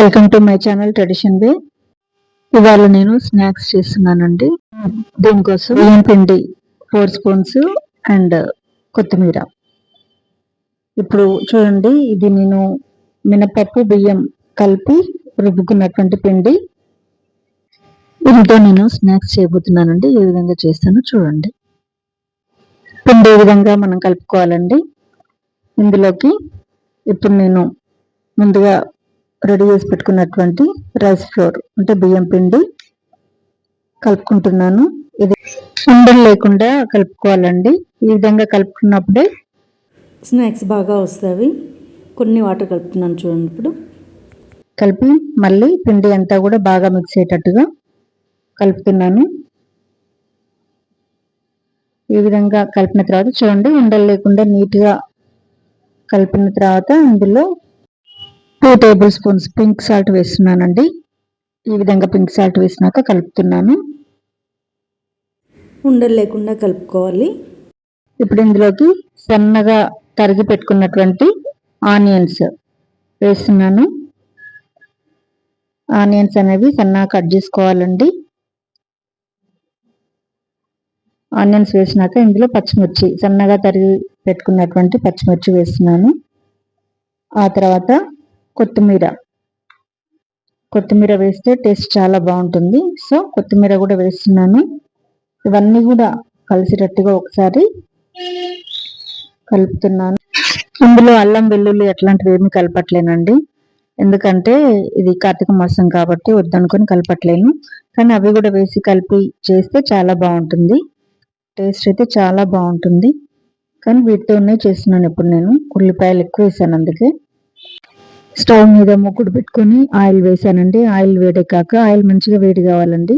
Welcome to my channel tradition way ఇవాళ నేను snacks చేస్తున్నానండి. దీనికోసం బియ్యం పిండి ఫోర్ స్పూన్స్ అండ్ కొత్తిమీర. ఇప్పుడు చూడండి ఇది నేను మినపప్పు బియ్యం కలిపి రుబ్బుకున్నటువంటి పిండి. దీంతో నేను స్నాక్స్ చేయబోతున్నానండి. ఏ విధంగా చేస్తానో చూడండి. పిండి ఏ విధంగా మనం కలుపుకోవాలండి? ఇందులోకి ఇప్పుడు నేను ముందుగా రెడీ చేసి పెట్టుకున్నటువంటి రైస్ ఫ్లోర్ అంటే బియ్యం పిండి కలుపుకుంటున్నాను. ఇది ఉండలు లేకుండా కలుపుకోవాలండి. ఈ విధంగా కలుపుకున్నప్పుడే స్నాక్స్ బాగా వస్తాయి. కొన్ని వాటర్ కలుపుతున్నాను చూడండి ఇప్పుడు. కలిపి మళ్ళీ పిండి అంతా కూడా బాగా మిక్స్ అయ్యేటట్టుగా కలుపుతున్నాను. ఈ విధంగా కలిపిన తర్వాత చూడండి ఉండలు లేకుండా నీట్గా కలిపిన తర్వాత ఇందులో two tablespoons pink salt వేస్తున్నానండి. ఈ విధంగా పింక్ సాల్ట్ వేసినాక కలుపుతున్నాను. ఉండలు లేకుండా కలుపుకోవాలి. ఇప్పుడు ఇందులోకి సన్నగా తరిగి పెట్టుకున్నటువంటి ఆనియన్స్ వేస్తున్నాను. ఆనియన్స్ అనేవి సన్నగా కట్ చేసుకోవాలండి. ఆనియన్స్ వేసినాక ఇందులో పచ్చిమిర్చి సన్నగా తరిగి పెట్టుకున్నటువంటి పచ్చిమిర్చి వేస్తున్నాను. ఆ తర్వాత కొత్తిమీర. కొత్తిమీర వేస్తే టేస్ట్ చాలా బాగుంటుంది. సో కొత్తిమీర కూడా వేస్తున్నాను. ఇవన్నీ కూడా కలిసేటట్టుగా ఒకసారి కలుపుతున్నాను. ఇందులో అల్లం వెల్లుల్లి అట్లాంటివి ఏమి కలపట్లేనండి. ఎందుకంటే ఇది కార్తీక మాసం కాబట్టి వద్దనుకొని కలపట్లేను. కానీ అవి కూడా వేసి కలిపి చేస్తే చాలా బాగుంటుంది. టేస్ట్ అయితే చాలా బాగుంటుంది. కానీ వీటితోనే చేస్తున్నాను ఇప్పుడు నేను. ఉల్లిపాయలు ఎక్కువ వేసాను అందుకే. స్టవ్ మీద మొక్కుడు పెట్టుకొని ఆయిల్ వేసానండి. ఆయిల్ వేడెక్కాక ఆయిల్ మంచిగా వేడి కావాలండి.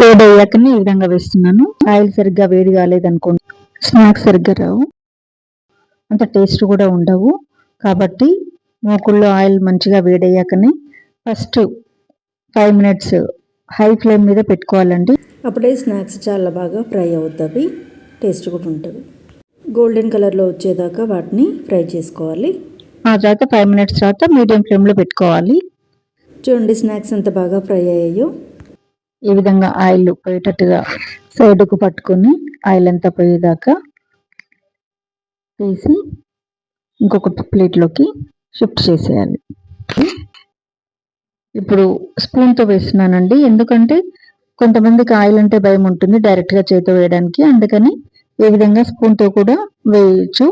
వేడి అయ్యాకనే ఈ విధంగా వేస్తున్నాను. ఆయిల్ సరిగ్గా వేడి కాలేదనుకోండి స్నాక్స్ సరిగ్గా రావు. అంత టేస్ట్ కూడా ఉండవు. కాబట్టి మూకుల్లో ఆయిల్ మంచిగా వేడయ్యాకనే first five minutes high flame మీద పెట్టుకోవాలండి. అప్పుడే స్నాక్స్ చాలా బాగా ఫ్రై అవుతాయి. టేస్ట్ కూడా ఉంటుంది. గోల్డెన్ కలర్లో వచ్చేదాకా వాటిని ఫ్రై చేసుకోవాలి. ఆ తర్వాత ఫైవ్ మినిట్స్ తర్వాత మీడియం ఫ్లేమ్లో పెట్టుకోవాలి. చూడండి స్నాక్స్ ఎంత బాగా ఫ్రై అయ్యాయో. ఈ విధంగా ఆయిల్ పోయేటట్టుగా సైడ్కు పట్టుకొని ఆయిల్ అంతా పోయేదాకా తీసి ఇంకొక ప్లేట్లోకి షిఫ్ట్ చేసేయాలి. ఇప్పుడు స్పూన్తో వేస్తున్నానండి. ఎందుకంటే కొంతమందికి ఆయిల్ అంటే భయం ఉంటుంది డైరెక్ట్గా చేతితో వేయడానికి. అందుకని ఈ విధంగా స్పూన్తో కూడా వేయచ్చు.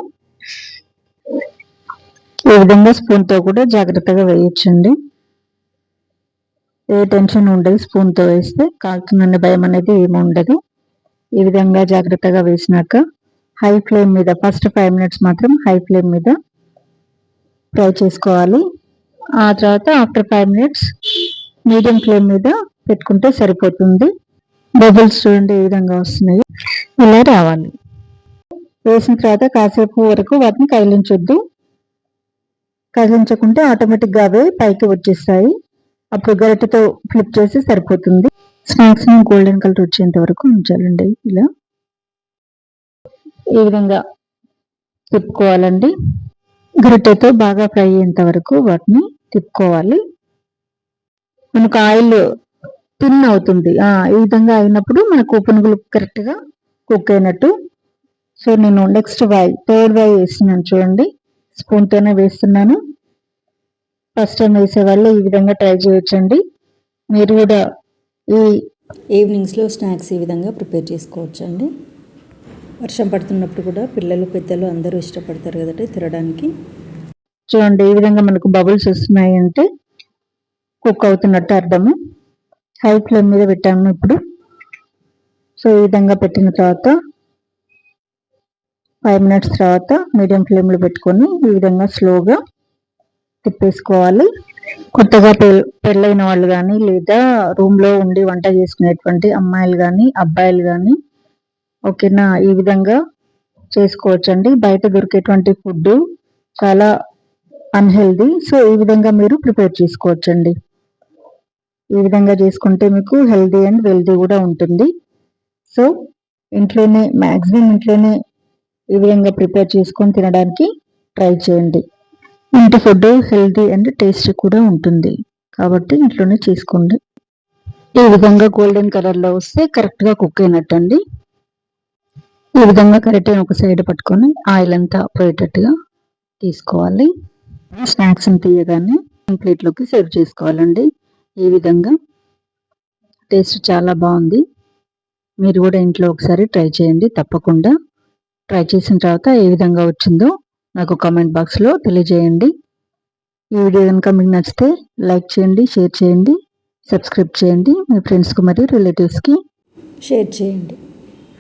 ఈ విధంగా స్పూన్తో కూడా జాగ్రత్తగా వేయచ్చండి. ఏ టెన్షన్ ఉండదు స్పూన్తో వేస్తే కాలుతుందనే భయం అనేది ఏమి ఉండదు. ఈ విధంగా జాగ్రత్తగా వేసినాక హై ఫ్లేమ్ మీద ఫస్ట్ ఫైవ్ మినిట్స్ మాత్రం హై ఫ్లేమ్ మీద ఫ్రై చేసుకోవాలి. ఆ తర్వాత after five minutes medium flame మీద పెట్టుకుంటే సరిపోతుంది. బబుల్స్ చూడండి ఏ విధంగా వస్తున్నాయి. ఇలా రావాలి. వేసిన తర్వాత కాసేపు వరకు వాటిని కదిలించొద్దు. కదిలించకుంటే ఆటోమేటిక్గా అవే పైకి వచ్చేస్తాయి. అప్పుడు గరిటెతో ఫ్లిప్ చేసి సరిపోతుంది. స్నాక్స్ని గోల్డెన్ కలర్ వచ్చేంత వరకు ఉంచాలండి ఇలా. ఈ విధంగా తిప్పుకోవాలండి. గరిటెతో బాగా ఫ్రై అయ్యేంత వరకు వాటిని తిప్పుకోవాలి. మనకు ఆయిల్ తిన్ అవుతుంది. ఈ విధంగా అయినప్పుడు మనకు పునుగులు కరెక్ట్గా కుక్ అయినట్టు. సో నేను నెక్స్ట్ వై థర్డ్ వై వేస్తున్నాను చూడండి. స్పూన్తోనే వేస్తున్నాను. ఫస్ట్ టైం వేసే వాళ్ళు ఈ విధంగా ట్రై చేయొచ్చండి. మీరు కూడా ఈ ఈవినింగ్స్లో స్నాక్స్ ఈ విధంగా ప్రిపేర్ చేసుకోవచ్చు అండి వర్షం పడుతున్నప్పుడు కూడా పిల్లలు పెద్దలు అందరూ ఇష్టపడతారు కదండి తినడానికి. చూడండి ఈ విధంగా మనకు బబుల్స్ వస్తున్నాయి అంటే కుక్ అవుతున్నట్టు అర్థము. హై ఫ్లేమ్ మీద పెట్టాము ఇప్పుడు. సో ఈ విధంగా పెట్టిన తర్వాత ఫైవ్ మినిట్స్ తర్వాత మీడియం ఫ్లేమ్లో పెట్టుకొని ఈ విధంగా స్లోగా తిప్పేసుకోవాలి. కొత్తగా పెళ్ళైన వాళ్ళు కానీ లేదా రూమ్లో ఉండి వంట చేసుకునేటువంటి అమ్మాయిలు కానీ అబ్బాయిలు కానీ ఓకేనా? ఈ విధంగా చేసుకోవచ్చండి. బయట దొరికేటువంటి ఫుడ్ చాలా అన్హెల్దీ సో ఈ విధంగా మీరు ప్రిపేర్ చేసుకోవచ్చండి. ఈ విధంగా చేసుకుంటే మీకు హెల్దీ అండ్ వెల్దీ కూడా ఉంటుంది. సో ఇంట్లోనే మ్యాక్సిమం ఇంట్లోనే ఈ విధంగా ప్రిపేర్ చేసుకొని తినడానికి ట్రై చేయండి. ఇంటి ఫుడ్ హెల్తీ అండ్ టేస్ట్ కూడా ఉంటుంది. కాబట్టి ఇంట్లోనే చేసుకోండి. ఈ విధంగా గోల్డెన్ కలర్లో వస్తే కరెక్ట్గా కుక్ అయినట్టు అండి ఈ విధంగా కరెక్ట్ ఒక సైడ్ పట్టుకొని ఆయిల్ అంతా పోయేటట్టుగా తీసుకోవాలి. స్నాక్స్ తీయగానే ప్లేట్లోకి సర్వ్ చేసుకోవాలండి. ఈ విధంగా టేస్ట్ చాలా బాగుంది. మీరు కూడా ఇంట్లో ఒకసారి ట్రై చేయండి తప్పకుండా. ట్రై చేసిన తర్వాత ఏ విధంగా వచ్చిందో నాకు కామెంట్ బాక్స్లో తెలియజేయండి. ఈ వీడియో కనుక మీకు నచ్చితే లైక్ చేయండి షేర్ చేయండి సబ్స్క్రైబ్ చేయండి. మీ ఫ్రెండ్స్కి మరియు రిలేటివ్స్కి షేర్ చేయండి.